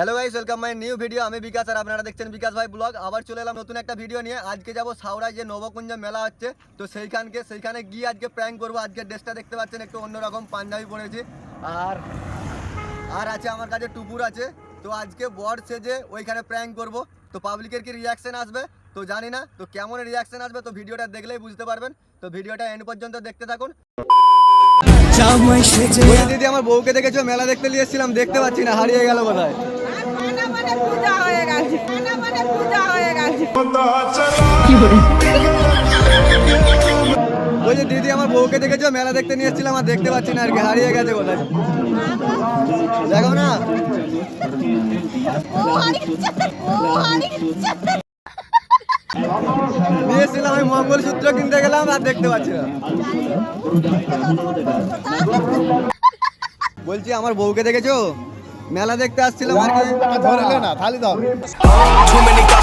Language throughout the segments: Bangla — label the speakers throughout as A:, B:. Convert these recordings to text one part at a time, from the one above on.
A: Hello guys welcome my new video আমি বিকাশ আর আপনারা দেখছেন বিকাশ ভাই ব্লগ। আবার চলে এলাম নতুন একটা ভিডিও নিয়ে। আজকে যাব সাউরায় যে নবকুঞ্জ মেলা হচ্ছে। তো সেইখানকে সেইখানে গিয়ে আজকে প্র্যাঙ্ক করব। আজকে ড্রেসটা দেখতে পাচ্ছেন একটু অন্যরকম পাঞ্জাবি পরেছি। আর আর আছে আমার কাছে টুপুর আছে। তো আজকে বর সেজে ওইখানে প্র্যাঙ্ক করব। তো পাবলিকের কি রিয়াকশন আসবে? তো জানি না। তো কেমন রিয়াকশন আসবে? তো ভিডিওটা দেখলেই বুঝতে পারবেন। তো ভিডিওটা এন্ড পর্যন্ত দেখতে থাকুন। দিদি আমার বউকে দেখেছ? মেলা দেখতে নিয়ে এসেছিলাম। দেখতে পাচ্ছি না হারিয়ে গেল কোথায়
B: আর মানা মানে পূজা হয়ে গেছে মানা মানে পূজা
A: বলছি দিদি আমার বউকে দেখেছ? মেলা দেখতে নিয়ে এসেছিলাম আর দেখতে পাচ্ছি না আর কি হারিয়ে গেছে কোথায়? দেখো না।
B: হারিয়েছে
A: আমি মঙ্গলসূত্র কিনতে গেলাম আর দেখতে পাচ্ছি না। বলছি আমার বউকে দেখেছ? মেলা দেখতে আসছিলাম আর কি।
C: ধরলে না থালি দাও।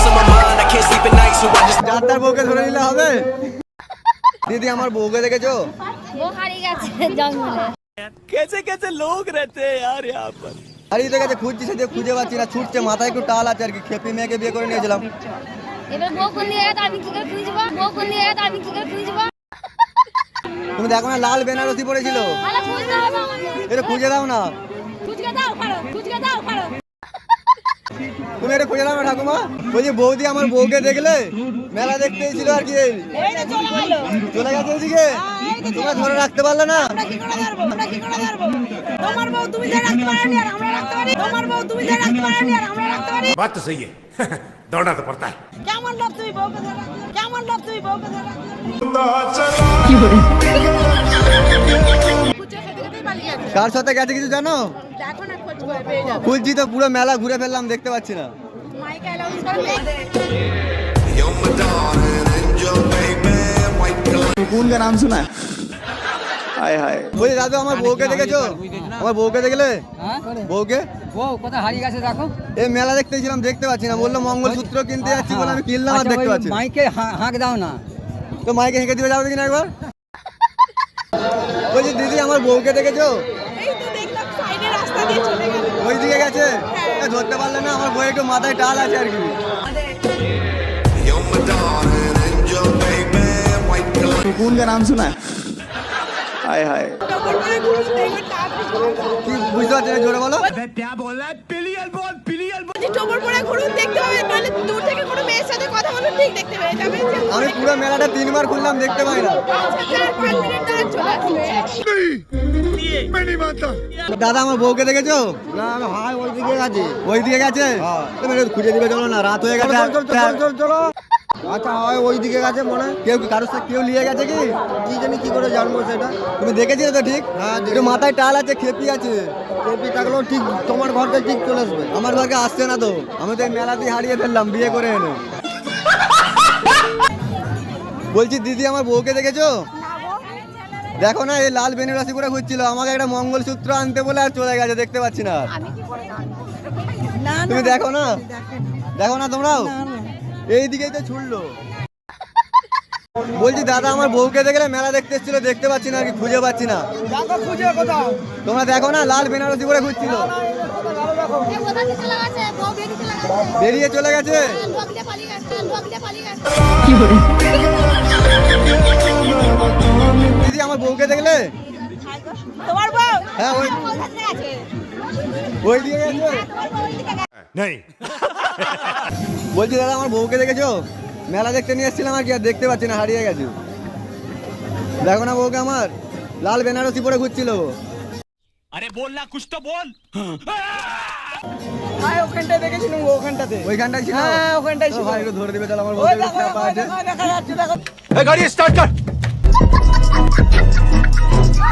D: on my mind, I can't sleep at night, so I just
A: যার তার বউকে ধরে নিলে হবে দিদি আমার বউকে দেখেছো
E: वो हारी গেছে জঙ্গলে
A: হারিয়ে দেখেছে খুঁজছি সে দিয়ে খুঁজে পাচ্ছি না ছুটছে মাথায় একটু টাল আছে আর কি খেপি মেয়েকে বিয়ে করে নিয়েছিলাম
E: এবার বউ কোন দিকে গেছে আমি কি করে খুঁজবো বউ কোন দিকে গেছে আমি কি করে খুঁজবো
A: তুমি দেখো না লাল বেনারসি পড়েছিল
E: তাহলে খুঁজতে হবে আমাকে
A: এটা খুঁজে দাও না
E: খুঁজকে দাও পারো খুঁজকে দাও পারো
A: তুমি এটা খুঁজে নাও ঠাকুমা। বলছি বৌদি আমার বউকে দেখলে মেলা দেখতে এসেছিল আর কি।
B: চলে
A: গেছে এদিকে? তোমরা ধরে রাখতে পারলে না?
B: তো সহি দৌড়াতে পড়তা কার
A: সাথে গেছে কিছু জানো? খুলছি তো পুরো মেলা ঘুরে ফেললাম দেখতে পাচ্ছি না। নাম শোনা। আমার বউকে দেখেছ? আমার বউকে দেখলে? বউকে? দেখতে পাচ্ছি না। বলল মঙ্গলসূত্র কিনতে যাচ্ছি আমি কিনলাম দেখতে পাচ্ছি
F: মাইকে হাঁক না।
A: মাইকে হেঁকে একবার? বলছি দিদি আমার বউকে দেখেছ? ওই দিকে গেছে এ, ধরতে পারলে না আমার বউ একটু মাথায় টাল আছে আর কি
C: सुकून का नाम सुना है हाय हाय
B: টোপর করে ঘুরুস দেখবে তাড়াতাড়ি চলে গেল।
A: কি বুঝতে পারছি না জোরে বলো
B: বলছি টোপর পরে ঘুরুন দেখতে হবে
A: আমি পুরো মেলাটা তিনবার খুললাম দেখতে পাই না। দাদা আমার বউকে দেখেছ?
C: না ওই দিকে গেছে
A: ওই দিকে গেছে? খুঁজে দিবে চলো না রাত হয়ে গেছে।
C: চল আচ্ছা হয় ওই দিকে গেছে মনে
A: কেউ কারোর সাথে কেউ নিয়ে গেছে কি?
C: কি জানি কি করে জানব সেটা।
A: তুমি দেখেছিলে তো ঠিক?
C: হ্যাঁ,
A: একটু মাথায় টাল আছে খেপি আছে।
C: টেপি থাকলেও ঠিক তোমার ঘরকে ঠিক চলে আসবে।
A: আমার ঘরকে আসছে না তো। আমি তো মেলাতেই হারিয়ে ফেললাম বিয়ে করে এনে। বলছি দিদি আমার বউকে দেখেছ? দেখো না এই লাল বেনারসি করে ঘুরছিল। আমাকে একটা মঙ্গলসূত্র আনতে বলে আর চলে গেছে দেখতে পাচ্ছি না তুমি দেখো না? দেখো না। তোমরাও? এই দিকেই তো ছুড়লো বলছি দাদা আমার বউকে দেখলে মেলা দেখতে এসেছিল দেখতে পাচ্ছি না আর কি খুঁজে পাচ্ছি না।
C: দেখো খুঁজে কোথাও?
A: তোমরা দেখো না লাল বেনারসি করে ঘুরছিল।
E: এ চলে গেছে? বউ বেরিয়ে চলে গেছে।
A: বেরিয়ে দেখলে হ্যাঁ, বলছি দাদা আমার বউকে দেখেছ? মেলা দেখতে নিয়ে এসেছিলাম আর কি আর দেখতে পাচ্ছি না হারিয়ে গেছে। দেখো না বউকে আমার লাল বেনারসি পরে ঘুরছিল আরে বল না কুছ তো বল
F: হ্যাঁ, ভাই দেখেছিলাম ওখানটাতে।
A: ওইখানটায় ছিল?
F: হ্যাঁ
A: ওখানটাই ধরে দিবে চল আমার বউকে
F: দেখা
A: যাচ্ছে
F: দেখো। গাড়ি স্টার্ট
G: কর। あっ!